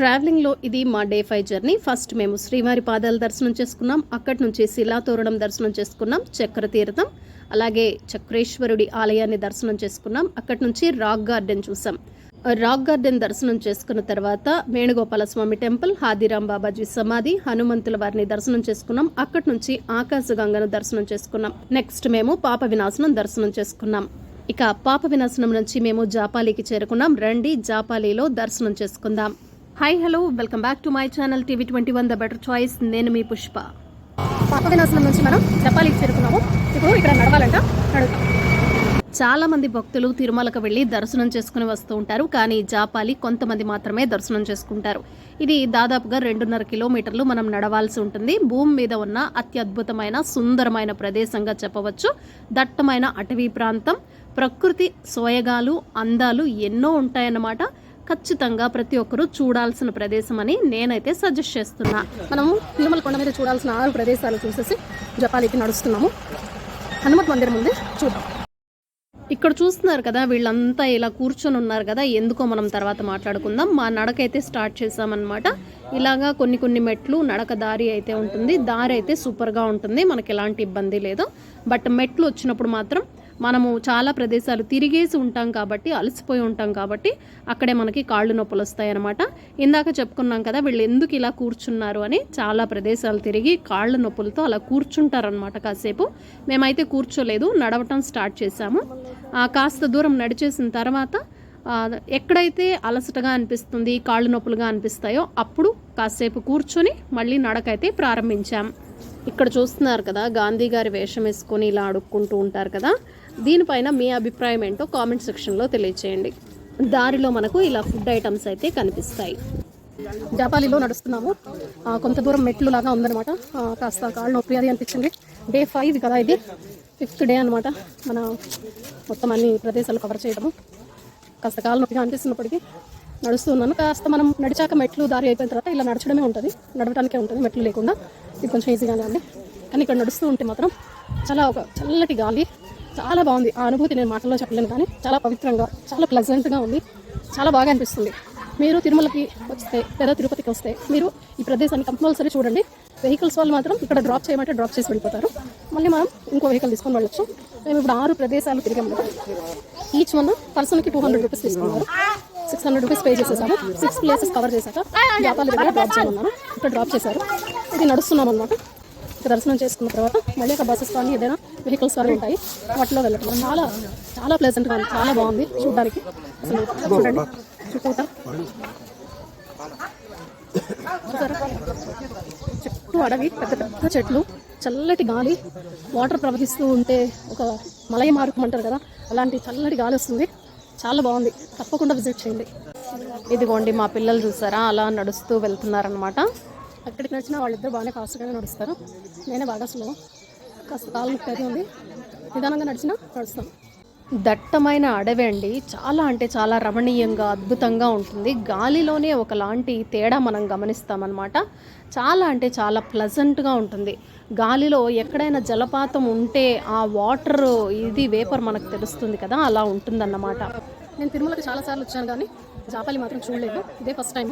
ట్రావెలింగ్లో ఇది మా day five journey. First మేము శ్రీవారి పాదాల దర్శనం చేసుకున్నాం. అక్కడి నుంచి శిలాతోరణం దర్శనం చేసుకున్నాం. చక్ర తీర్థం అలాగే చక్రేశ్వరుడి ఆలయాన్ని దర్శనం చేసుకున్నాం. అక్కడి నుంచి రాక్ గార్డెన్ చూసాం. రాక్ గార్డెన్ దర్శనం చేసుకున్న తర్వాత వేణుగోపాల స్వామి టెంపుల్ హాదిరాం బాబాజీ సమాధి హనుమంతుల వారిని దర్శనం చేసుకున్నాం. అక్కడి నుంచి ఆకాశగంగను దర్శనం చేసుకున్నాం. నెక్స్ట్ మేము పాప వినాశనం దర్శనం చేసుకున్నాం. ఇక పాప వినాశనం నుంచి మేము జాపాలికి చేరుకున్నాం. రండి జాపాలిలో దర్శనం చేసుకుందాం. Hi hello. Welcome back to my channel TV twenty one the better choice. నేను మీ పుష్ప. పాప వినాశనం నుంచి మనం జపాలికి చేరుకున్నాము. ఇప్పుడు ఇక్కడ నడవాలంట. నడుద్దాం. చాలా మంది భక్తులు తిరుమలకు వెళ్ళి దర్శనం చేసుకుని వస్తూ ఉంటారు. కానీ జాపాలి కొంతమంది మాత్రమే దర్శనం చేసుకుంటారు. ఇది దాదాపుగా రెండున్నర కిలోమీటర్లు మనం నడవాల్సి ఉంటుంది. భూమి మీద ఉన్న అత్యద్భుతమైన సుందరమైన ప్రదేశంగా చెప్పవచ్చు. దట్టమైన అటవీ ప్రాంతం. ప్రకృతి సోయగాలు అందాలు ఎన్నో ఉంటాయన్నమాట. ఖచ్చితంగా ప్రతి ఒక్కరూ చూడాల్సిన ప్రదేశం అని నేనైతే సజెస్ట్ చేస్తున్నా. మనము తిరుమల కొండ మీద చూడాల్సిన ఆరు ప్రదేశాలు చూసేసి జపాలికి నడుస్తున్నాము. హనుమత్ మందిరం ముందే చూద్దాం. ఇక్కడ చూస్తున్నారు కదా వీళ్ళంతా ఇలా కూర్చొని ఉన్నారు కదా ఎందుకో మనం తర్వాత మాట్లాడుకుందాం. మా నడకైతే స్టార్ట్ చేసామన్నమాట ఇలాగా కొన్ని కొన్ని మెట్లు నడక దారి అయితే ఉంటుంది. దారి అయితే సూపర్గా ఉంటుంది మనకి ఎలాంటి ఇబ్బంది లేదు. బట్ మెట్లు వచ్చినప్పుడు మాత్రం మనము చాలా ప్రదేశాలు తిరిగేసి ఉంటాం కాబట్టి అలసిపోయి ఉంటాం కాబట్టి అక్కడే మనకి కాళ్ళు నొప్పులు వస్తాయి అనమాట ఇందాక చెప్పుకున్నాం కదా వీళ్ళు ఎందుకు ఇలా కూర్చున్నారు అని చాలా ప్రదేశాలు తిరిగి కాళ్ళ నొప్పులతో అలా కూర్చుంటారనమాట కాసేపు. మేమైతే కూర్చోలేదు నడవటం స్టార్ట్ చేశాము. కాస్త దూరం నడిచేసిన తర్వాత ఎక్కడైతే అలసటగా అనిపిస్తుంది కాళ్ళు నొప్పులుగా అనిపిస్తాయో అప్పుడు కాసేపు కూర్చొని మళ్ళీ నడకైతే ప్రారంభించాం. ఇక్కడ చూస్తున్నారు కదా గాంధీ గారి వేషం వేసుకొని ఇలా అడుక్కుంటూ ఉంటారు కదా. దీనిపైన మీ అభిప్రాయం ఏంటో కామెంట్ సెక్షన్లో తెలియచేయండి. దారిలో మనకు ఇలా ఫుడ్ ఐటమ్స్ అయితే కనిపిస్తాయి. జాపాలిలో నడుస్తున్నాము. కొంత దూరం మెట్లు లాగా ఉందన్నమాట కాస్త కాళ్ళు నొప్పి అది అనిపించింది. డే ఫైవ్ కదా ఇది. ఫిఫ్త్ డే అనమాట మన మొత్తం అన్ని ప్రదేశాలు కవర్ చేయడము. కాస్త కాళ్ళు నొప్పిగా అనిపిస్తున్నప్పటికీ నడుస్తున్నాను కాస్త మనం నడిచాక మెట్లు దారి అయిపోయిన తర్వాత ఇలా నడచడమే ఉంటుంది. నడవడానికే ఉంటుంది మెట్లు లేకుండా. ఇది కొంచెం ఈజీగానే ఉంది. కానీ ఇక్కడ నడుస్తూ ఉంటే మాత్రం చాలా ఒక చల్లటి గాలి చాలా బాగుంది. ఆ అనుభూతి నేను మాటల్లో చెప్పలేను కానీ చాలా పవిత్రంగా చాలా ప్లెజెంట్గా ఉంది. చాలా బాగా అనిపిస్తుంది. మీరు తిరుమలకి వస్తే లేదా తిరుపతికి వస్తే మీరు ఈ ప్రదేశాన్ని కంపల్సరీ చూడండి. వెహికల్స్ వాళ్ళు మాత్రం ఇక్కడ డ్రాప్ చేయమంటే డ్రాప్ చేసి వెళ్ళిపోతారు. మళ్ళీ మనం ఇంకో వెహికల్ తీసుకొని వెళ్ళొచ్చు. మేము ఇప్పుడు ఆరు ప్రదేశాలు తిరిగాము ఈచ్ వన్ పర్సన్కి టూ హండ్రెడ్ రూపీస్ తీసుకున్నారు. సిక్స్ హండ్రెడ్ రూపీస్ పే చేసేసాము. సిక్స్ ప్లేసెస్ కవర్ చేశాక వ్యాపారాల దగ్గర డ్రాప్ చేయమన్నారు. ఇక్కడ డ్రాప్ చేశారు. ఇది నడుస్తున్నాం అనమాట ఇక్కడ దర్శనం చేసుకున్న తర్వాత మళ్ళీ ఒక బస్సెస్ కానీ ఏదైనా వెహికల్స్ కానీ ఉంటాయి. వాటిలో వెళ్ళటం. చాలా చాలా ప్లెజెంట్గా ఉంది. చాలా బాగుంది చూడడానికి. అసలు చూడండి. చుట్టూతా? చుట్టూ అడవి పెద్ద పెద్ద చెట్లు చల్లటి గాలి. వాటర్ ప్రవహిస్తూ ఉంటే ఒక మలయ మారుకం అంటారు కదా అలాంటి చల్లటి గాలి వస్తుంది. చాలా బాగుంది. తప్పకుండా విజిట్ చేయండి. ఇదిగోండి మా పిల్లలు చూసారా? అలా నడుస్తూ వెళ్తున్నారనమాట ఎక్కడికి నడిచినా వాళ్ళిద్దరు బాగానే ఫాస్ట్గానే నడుస్తారు. నేనే బాగా స్లో కాస్త కాలు నొప్పి అది ఉంది. నిదానంగా నడిచినా నడుస్తాను దట్టమైన అడవి అండి. చాలా అంటే చాలా రమణీయంగా అద్భుతంగా ఉంటుంది. గాలిలోనే ఒకలాంటి తేడా మనం గమనిస్తామన్నమాట. చాలా అంటే చాలా ప్లజెంట్గా ఉంటుంది. గాలిలో ఎక్కడైనా జలపాతం ఉంటే ఆ వాటర్ ఇది వేపర్ మనకు తెలుస్తుంది కదా అలా ఉంటుందన్నమాట. నేను తిరుమలకి చాలాసార్లు వచ్చాను కానీ జాపాలి మాత్రం చూడలేదు. ఇదే ఫస్ట్ టైం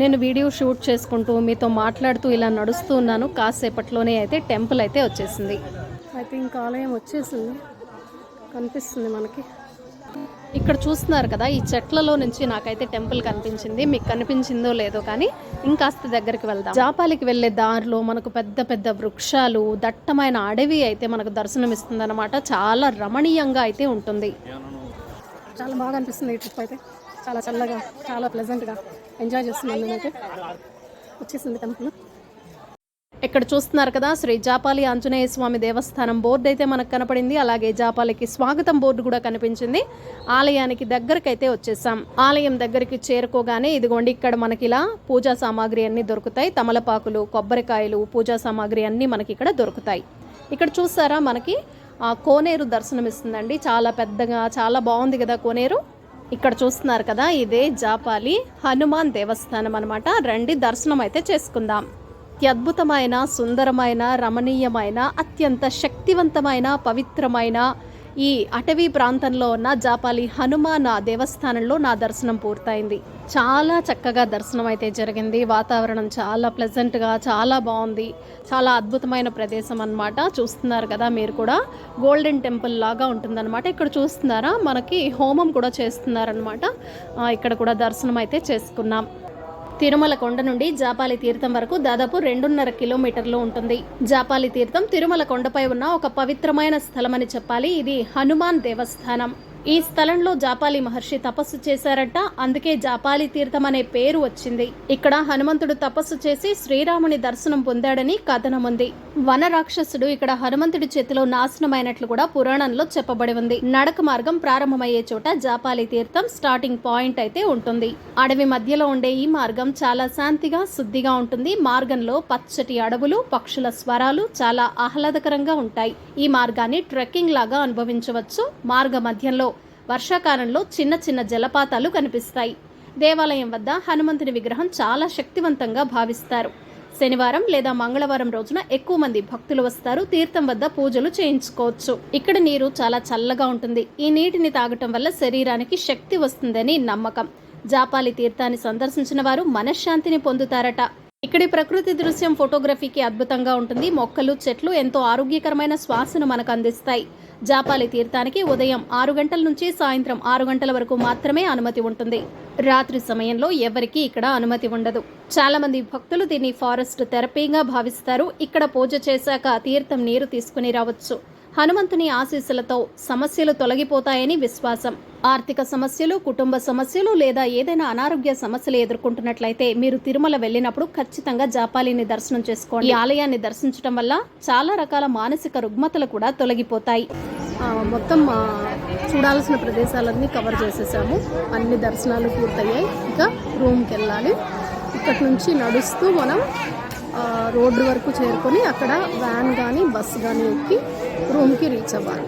నేను వీడియో షూట్ చేసుకుంటూ మీతో మాట్లాడుతూ ఇలా నడుస్తూ ఉన్నాను. కాసేపట్లోనే అయితే టెంపుల్ అయితే వచ్చేసింది. ఐ థింక్ ఆలయం వచ్చేసింది. కనిపిస్తుంది మనకి. ఇక్కడ చూస్తున్నారు కదా ఈ చెట్లలో నుంచి నాకైతే టెంపుల్ కనిపించింది. మీకు కనిపించిందో లేదో కానీ ఇంకాస్త దగ్గరికి వెళ్దాం. జాపాలికి వెళ్ళే దారిలో మనకు పెద్ద పెద్ద వృక్షాలు దట్టమైన అడవి అయితే మనకు దర్శనం ఇస్తుందన్నమాట చాలా రమణీయంగా అయితే ఉంటుంది. చాలా బాగా అనిపిస్తుంది ఈ ట్రిప్ అయితే. చాలా చల్లగా చాలా ప్లెజెంట్గా ఎంజాయ్ చేస్తున్నాను నేనైతే వచ్చేసింది టెంపుల్ ఇక్కడ చూస్తున్నారు కదా శ్రీ జాపాలి ఆంజనేయ స్వామి దేవస్థానం బోర్డు అయితే మనకు కనపడింది. అలాగే జాపాలికి స్వాగతం బోర్డు కూడా కనిపించింది. ఆలయానికి దగ్గరకైతే వచ్చేసాం. ఆలయం దగ్గరికి చేరుకోగానే ఇదిగోండి ఇక్కడ మనకి ఇలా పూజా సామాగ్రి అన్ని దొరుకుతాయి. తమలపాకులు కొబ్బరికాయలు పూజా సామాగ్రి అన్ని మనకి ఇక్కడ దొరుకుతాయి. ఇక్కడ చూస్తారా మనకి? ఆ కోనేరు దర్శనం ఇస్తుందండి చాలా పెద్దగా చాలా బాగుంది కదా కోనేరు. ఇక్కడ చూస్తున్నారు కదా ఇదే జాపాలి హనుమాన్ దేవస్థానం అన్నమాట. రండి దర్శనం అయితే చేసుకుందాం. అద్భుతమైన సుందరమైన రమణీయమైన అత్యంత శక్తివంతమైన పవిత్రమైన ఈ అటవీ ప్రాంతంలో ఉన్న జాపాలి హనుమాన్ దేవస్థానంలో నా దర్శనం పూర్తయింది. చాలా చక్కగా దర్శనం అయితే జరిగింది. వాతావరణం చాలా ప్లెజెంట్గా చాలా బాగుంది. చాలా అద్భుతమైన ప్రదేశం అన్నమాట. చూస్తున్నారు కదా మీరు కూడా. గోల్డెన్ టెంపుల్ లాగా ఉంటుందన్నమాట. ఇక్కడ చూస్తున్నారా? మనకి హోమం కూడా చేస్తున్నారనమాట ఇక్కడ కూడా దర్శనం అయితే చేసుకున్నాం. తిరుమల కొండ నుండి జాపాలి తీర్థం వరకు దాదాపు రెండున్నర కిలోమీటర్లు ఉంటుంది. జాపాలి తీర్థం తిరుమల కొండపై ఉన్న ఒక పవిత్రమైన స్థలమని చెప్పాలి. ఇది హనుమాన్ దేవస్థానం. ఈ స్థలంలో జాపాలి మహర్షి తపస్సు చేశారట. అందుకే జాపాలి తీర్థం అనే పేరు వచ్చింది. ఇక్కడ హనుమంతుడు తపస్సు చేసి శ్రీరాముని దర్శనం పొందాడని కథనం ఉంది వన రాక్షసుడు ఇక్కడ హనుమంతుడి చేతిలో నాశనమైనట్లు కూడా పురాణంలో చెప్పబడి ఉంది. నడక మార్గం ప్రారంభమయ్యే చోట జాపాలి తీర్థం స్టార్టింగ్ పాయింట్ అయితే ఉంటుంది. అడవి మధ్యలో ఉండే ఈ మార్గం చాలా శాంతిగా శుద్ధిగా ఉంటుంది. మార్గంలో పచ్చటి అడవులు పక్షుల స్వరాలు చాలా ఆహ్లాదకరంగా ఉంటాయి. ఈ మార్గాన్ని ట్రెక్కింగ్ లాగా అనుభవించవచ్చు. మార్గ మధ్యంలో వర్షాకాలంలో చిన్న చిన్న జలపాతాలు కనిపిస్తాయి. దేవాలయం వద్ద హనుమంతుని విగ్రహం చాలా శక్తివంతంగా భావిస్తారు. శనివారం లేదా మంగళవారం రోజున ఎక్కువ మంది భక్తులు వస్తారు. తీర్థం వద్ద పూజలు చేయించుకోవచ్చు. ఇక్కడ నీరు చాలా చల్లగా ఉంటుంది. ఈ నీటిని తాగటం వల్ల శరీరానికి శక్తి వస్తుందని నమ్మకం. జాపాలి తీర్థాన్ని సందర్శించిన వారు మనశ్శాంతిని పొందుతారట. ఇక్కడి ప్రకృతి దృశ్యం ఫోటోగ్రఫీకి అద్భుతంగా ఉంటుంది. మొక్కలు చెట్లు ఎంతో ఆరోగ్యకరమైన శ్వాసను మనకు అందిస్తాయి. జాపాలి తీర్థానికి ఉదయం ఆరు గంటల నుంచి సాయంత్రం ఆరు గంటల వరకు మాత్రమే అనుమతి ఉంటుంది. రాత్రి సమయంలో ఎవరికీ ఇక్కడ అనుమతి ఉండదు. చాలా మంది భక్తులు దీన్ని ఫారెస్ట్ థెరపీగా భావిస్తారు. ఇక్కడ పూజ చేశాక తీర్థం నీరు తీసుకుని రావచ్చు. హనుమంతుని ఆశీస్సులతో సమస్యలు తొలగిపోతాయని విశ్వాసం. ఆర్థిక సమస్యలు కుటుంబ సమస్యలు లేదా ఏదైనా అనారోగ్య సమస్యలు ఎదుర్కొంటున్నట్లయితే మీరు తిరుమల వెళ్ళినప్పుడు ఖచ్చితంగా జాపాలిని దర్శనం చేసుకోండి. ఈ ఆలయాన్ని దర్శించడం వల్ల చాలా రకాల మానసిక రుగ్మతలు కూడా తొలగిపోతాయి. మొత్తం చూడాల్సిన ప్రదేశాలన్నీ కవర్ చేసేసాము. అన్ని దర్శనాలు పూర్తయ్యాయి. ఇక రూమ్కి వెళ్ళాలి. ఇక్కడి నుంచి నడుస్తూ మనం రోడ్డు వరకు చేరుకొని అక్కడ వ్యాన్ కానీ బస్సు కానీ ఎక్కి రూమ్కి రీచ్ అవ్వాలి.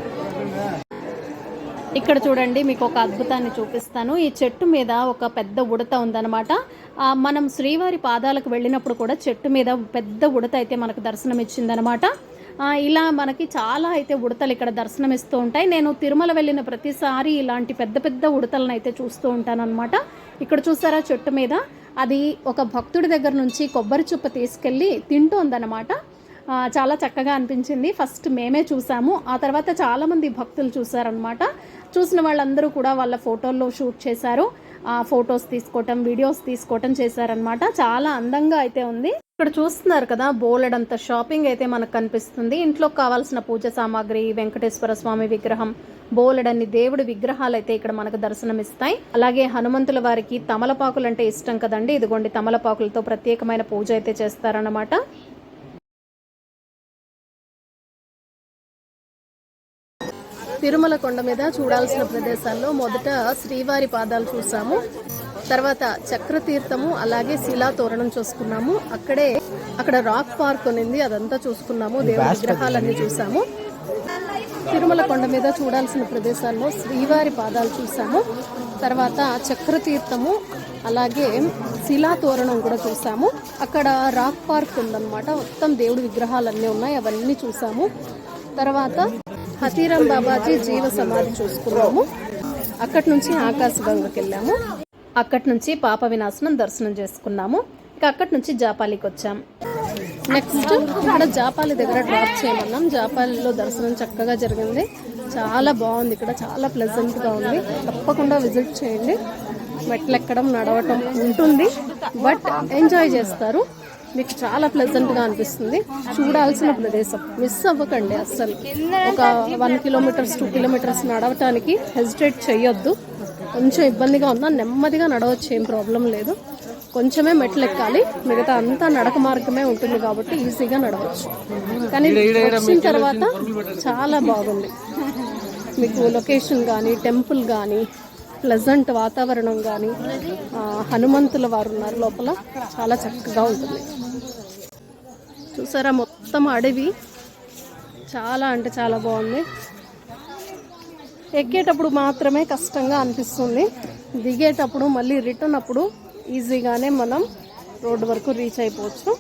ఇక్కడ చూడండి మీకు ఒక అద్భుతాన్ని చూపిస్తాను. ఈ చెట్టు మీద ఒక పెద్ద ఉడత ఉందన్నమాట. మనం శ్రీవారి పాదాలకు వెళ్ళినప్పుడు కూడా చెట్టు మీద పెద్ద ఉడత అయితే మనకు దర్శనం ఇచ్చిందనమాట ఇలా మనకి చాలా అయితే ఉడతలు ఇక్కడ దర్శనం ఇస్తూ ఉంటాయి. నేను తిరుమల వెళ్ళిన ప్రతిసారి ఇలాంటి పెద్ద పెద్ద ఉడతలను అయితే చూస్తూ ఉంటానన్నమాట. ఇక్కడ చూసారా చెట్టు మీద? అది ఒక భక్తుడి దగ్గర నుంచి కొబ్బరి చుప్ప తీసుకెళ్ళి తింటోందన్నమాట చాలా చక్కగా అనిపించింది. ఫస్ట్ మేమే చూసాము. ఆ తర్వాత చాలామంది భక్తులు చూసారనమాట చూసిన వాళ్ళందరూ కూడా వాళ్ళ ఫోటోల్లో షూట్ చేశారు. ఆ ఫొటోస్ తీసుకోవటం వీడియోస్ తీసుకోవటం చేశారనమాట చాలా అందంగా అయితే ఉంది. ఇక్కడ చూస్తున్నారు కదా బోలెడంత షాపింగ్ అయితే మనకు కనిపిస్తుంది. ఇంట్లో కావాల్సిన పూజ సామాగ్రి వెంకటేశ్వర స్వామి విగ్రహం బోలెడన్ని దేవుడి విగ్రహాలు అయితే ఇక్కడ మనకు దర్శనమిస్తాయి. అలాగే హనుమంతుల వారికి తమలపాకులు అంటే ఇష్టం కదండి. ఇదిగోండి తమలపాకులతో ప్రత్యేకమైన పూజ అయితే చేస్తారన్నమాట. తిరుమల కొండ మీద చూడాల్సిన ప్రదేశాల్లో మొదట శ్రీవారి పాదాలు చూసాము. తర్వాత చక్రతీర్థము అలాగే శిలా తోరణం చూసుకున్నాము. అక్కడే అక్కడ రాక్ పార్క్ ఉన్నింది. అదంతా చూసుకున్నాము. దేవుడి విగ్రహాలన్నీ చూసాము. తిరుమల కొండ మీద చూడాల్సిన ప్రదేశాల్లో శ్రీవారి పాదాలు చూసాము తర్వాత చక్రతీర్థము అలాగే శిలా తోరణం కూడా చూసాము అక్కడ రాక్ పార్క్ ఉందన్నమాట. మొత్తం దేవుడి విగ్రహాలు అన్నీ ఉన్నాయి. అవన్నీ చూసాము తర్వాత హతీరాం బాబాజీ జీవ సమాధి చూసుకున్నాము. అక్కడి నుంచి ఆకాశగంగకి వెళ్ళాము. అక్కడి నుంచి పాప వినాశనం దర్శనం చేసుకున్నాము. ఇక అక్కడి నుంచి జాపాలికి వచ్చాం. నెక్స్ట్ ఇక్కడ జాపాలి దగ్గర డ్రాప్ చేయమన్నాం. జాపాలిలో దర్శనం చక్కగా జరిగింది. చాలా బాగుంది. ఇక్కడ చాలా ప్లెజెంట్గా ఉంది. తప్పకుండా విజిట్ చేయండి. మెట్లు ఎక్కడం నడవటం ఉంటుంది. బట్ ఎంజాయ్ చేస్తారు. మీకు చాలా ప్లెజెంట్గా అనిపిస్తుంది. చూడాల్సిన ప్రదేశం. మిస్ అవ్వకండి అస్సలు. ఒక వన్ కిలోమీటర్స్ టూ కిలోమీటర్స్ నడవటానికి హెజిటేట్ చేయొద్దు. కొంచెం ఇబ్బందిగా ఉన్నా నెమ్మదిగా నడవచ్చు. ఏం ప్రాబ్లం లేదు. కొంచెమే మెట్లు ఎక్కాలి. మిగతా అంతా నడక మార్గమే ఉంటుంది కాబట్టి ఈజీగా నడవచ్చు. కానీ వచ్చిన తర్వాత చాలా బాగుంది. మీకు లొకేషన్ కానీ టెంపుల్ కానీ ప్లెజెంట్ వాతావరణం కానీ హనుమంతుల వారు ఉన్నారు లోపల. చాలా చక్కగా ఉంటుంది. చూసారా మొత్తం అడవి? చాలా అంటే చాలా బాగుంది. ఎక్కేటప్పుడు మాత్రమే కష్టంగా అనిపిస్తుంది. దిగేటప్పుడు మళ్ళీ రిటర్న్ అప్పుడు ఈజీగానే మనం రోడ్డు వరకు రీచ్ అయిపోవచ్చు.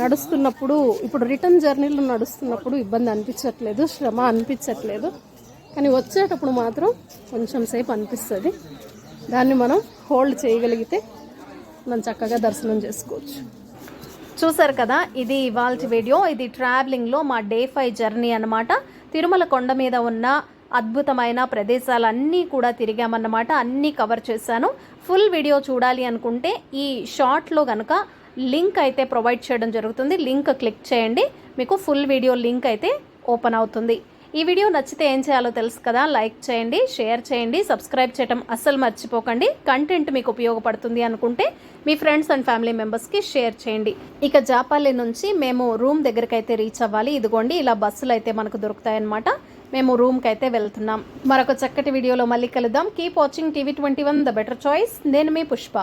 నడుస్తున్నప్పుడు ఇప్పుడు రిటర్న్ జర్నీలో నడుస్తున్నప్పుడు ఇబ్బంది అనిపించట్లేదు శ్రమ అనిపించట్లేదు. కానీ వచ్చేటప్పుడు మాత్రం కొంచెం సేపు అనిపిస్తుంది. దాన్ని మనం హోల్డ్ చేయగలిగితే మనం చక్కగా దర్శనం చేసుకోవచ్చు. చూసారు కదా ఇది ఇవాళ వీడియో. ఇది ట్రావెలింగ్లో మా డే ఫైవ్ జర్నీ అనమాట తిరుమల కొండ మీద ఉన్న అద్భుతమైన ప్రదేశాలన్నీ కూడా తిరిగామన్నమాట. అన్నీ కవర్ చేశాను. ఫుల్ వీడియో చూడాలి అనుకుంటే ఈ షార్ట్లో కనుక లింక్ అయితే ప్రొవైడ్ చేయడం జరుగుతుంది. లింక్ క్లిక్ చేయండి. మీకు ఫుల్ వీడియో లింక్ అయితే ఓపెన్ అవుతుంది. ఈ వీడియో నచ్చితే ఏం చేయాలో తెలుసు కదా? లైక్ చేయండి షేర్ చేయండి సబ్స్క్రైబ్ చేయటం అస్సలు మర్చిపోకండి. కంటెంట్ మీకు ఉపయోగపడుతుంది అనుకుంటే మీ ఫ్రెండ్స్ అండ్ ఫ్యామిలీ మెంబర్స్కి షేర్ చేయండి. ఇక జాపాలి నుంచి మేము రూమ్ దగ్గరికి అయితే రీచ్ అవ్వాలి. ఇదిగోండి ఇలా బస్సులు అయితే మనకు దొరుకుతాయన్నమాట. మేము రూమ్కి అయితే వెళ్తున్నాం. మరొక చక్కటి వీడియోలో మళ్ళీ కలుద్దాం. Keep watching TV twenty one the better choice. నేను మీ పుష్ప.